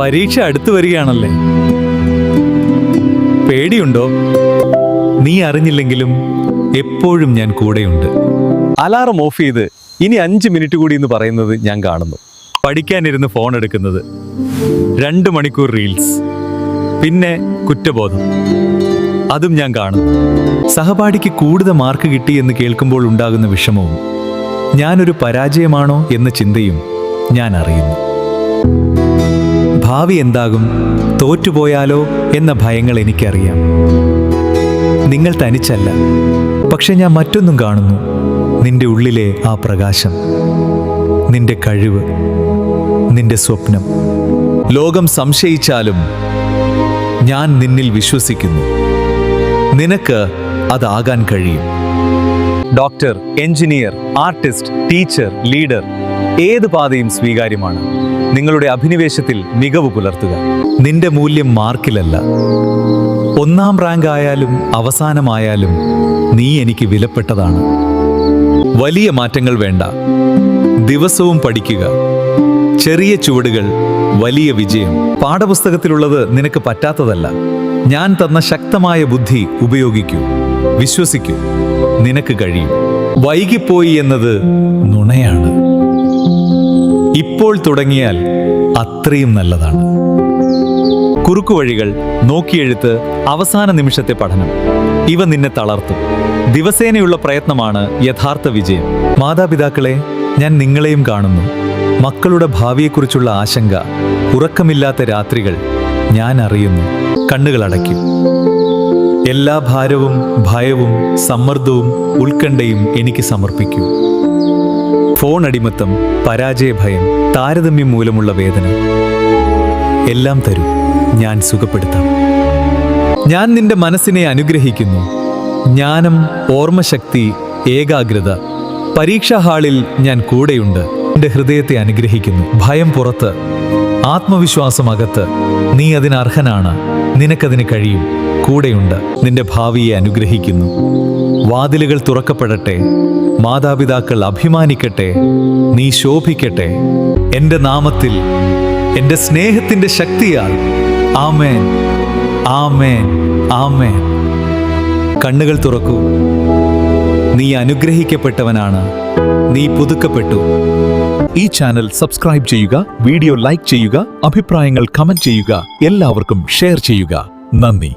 പരീക്ഷ അടുത്തു വരികയാണല്ലേ? പേടിയുണ്ടോ? നീ അറിഞ്ഞില്ലെങ്കിലും എപ്പോഴും ഞാൻ കൂടെയുണ്ട്. അലാറം ഓഫ് ചെയ്ത് ഇനി അഞ്ച് മിനിറ്റ് കൂടി എന്ന് പറയുന്നത് ഞാൻ കാണുന്നു. പഠിക്കാനിരുന്ന് ഫോൺ എടുക്കുന്നത് രണ്ട് മണിക്കൂർ റീൽസ് പിന്നെ കുറ്റബോധം. അതും ഞാൻ കാണും സഹപാഠിക്ക് കൂടുതൽ മാർക്ക് കിട്ടി എന്ന് കേൾക്കുമ്പോൾ ഉണ്ടാകുന്ന വിഷമവും ഞാനൊരു പരാജയമാണോ എന്ന ചിന്തയും ഞാൻ അറിയുന്നു. ഭാവി എന്താകും? തോറ്റുപോയാലോ എന്ന ഭയങ്ങൾ എനിക്കറിയാം. നിങ്ങൾ തനിച്ചല്ല. പക്ഷെ ഞാൻ മറ്റൊന്നും കാണുന്നു. നിന്റെ ഉള്ളിലെ ആ പ്രകാശം. നിന്റെ കഴിവ്. നിന്റെ സ്വപ്നം. ലോകം സംശയിച്ചാലും ഞാൻ നിന്നിൽ വിശ്വസിക്കുന്നു. നിനക്ക് അതാകാൻ കഴിയും. Doctor engineer artist teacher leader ഏത് പാതയും സ്വീകാര്യമാണ്. നിങ്ങളുടെ അഭിനിവേശത്തിൽ മികവ് പുലർത്തുക. നിന്റെ മൂല്യം മാർക്കിലല്ല. ഒന്നാം റാങ്ക് ആയാലും അവസാനമായാലും നീ എനിക്ക് വിലപ്പെട്ടതാണ്. വലിയ മാറ്റങ്ങൾ വേണ്ട. ദിവസവും പഠിക്കുക. ചെറിയ ചുവടുകൾ വലിയ വിജയം. പാഠപുസ്തകത്തിലുള്ളത് നിനക്ക് പറ്റാത്തതല്ല. ഞാൻ തന്ന ശക്തമായ ബുദ്ധി ഉപയോഗിക്കൂ. വിശ്വസിക്കൂ. നിനക്ക് കഴിയും. വൈകിപ്പോയി എന്നത് നുണയാണ്. ഇപ്പോൾ തുടങ്ങിയാൽ അത്രയും നല്ലതാണ്. കുറുക്കു കുറുക്കുവഴികൾ നോക്കിയെഴുത്ത് അവസാന നിമിഷത്തെ പഠനം. ഇവ നിന്നെ തളർത്തും. ദിവസേനയുള്ള പ്രയത്നമാണ് യഥാർത്ഥ വിജയം. മാതാപിതാക്കളെ ഞാൻ നിങ്ങളെയും കാണുന്നു. മക്കളുടെ ഭാവിയെക്കുറിച്ചുള്ള ആശങ്ക ഉറക്കമില്ലാത്ത രാത്രികൾ ഞാൻ അറിയുന്നു. കണ്ണുകൾ അടയ്ക്കും. എല്ലാ ഭാരവും ഭയവും സമ്മർദ്ദവും ഉത്കണ്ഠയും എനിക്ക് സമർപ്പിക്കൂ. ഫോൺ അടിമത്തം പരാജയ ഭയം താരതമ്യം മൂലമുള്ള വേദന. എല്ലാം തരൂ. ഞാൻ സുഖപ്പെടുത്താം. ഞാൻ നിന്റെ മനസ്സിനെ അനുഗ്രഹിക്കുന്നു. ജ്ഞാനം ഓർമ്മശക്തി ഏകാഗ്രത. പരീക്ഷാ ഹാളിൽ ഞാൻ കൂടെയുണ്ട്. എന്റെ ഹൃദയത്തെ അനുഗ്രഹിക്കുന്നു. ഭയം പുറത്ത്. ആത്മവിശ്വാസം അകത്ത്. നീ അതിനർഹനാണ് നിനക്കതിന് കഴിയും. കൂടെയുണ്ട്. നിന്റെ ഭാവിയെ അനുഗ്രഹിക്കുന്നു. വാതിലുകൾ തുറക്കപ്പെടട്ടെ. മാതാപിതാക്കൾ അഭിമാനിക്കട്ടെ. നീ ശോഭിക്കട്ടെ. എന്റെ നാമത്തിൽ എന്റെ സ്നേഹത്തിന്റെ ശക്തിയാൽ. ആമേൻ. ആമേൻ. ആമേൻ. കണ്ണുകൾ തുറക്കൂ. നീ അനുഗ്രഹിക്കപ്പെട്ടവനാണ്. നീ പുതുക്കപ്പെട്ടു. ഈ ചാനൽ സബ്സ്ക്രൈബ് ചെയ്യുക വീഡിയോ ലൈക്ക് ചെയ്യുക അഭിപ്രായങ്ങൾ കമന്റ് ചെയ്യുക. എല്ലാവർക്കും ഷെയർ ചെയ്യുക. നന്ദി.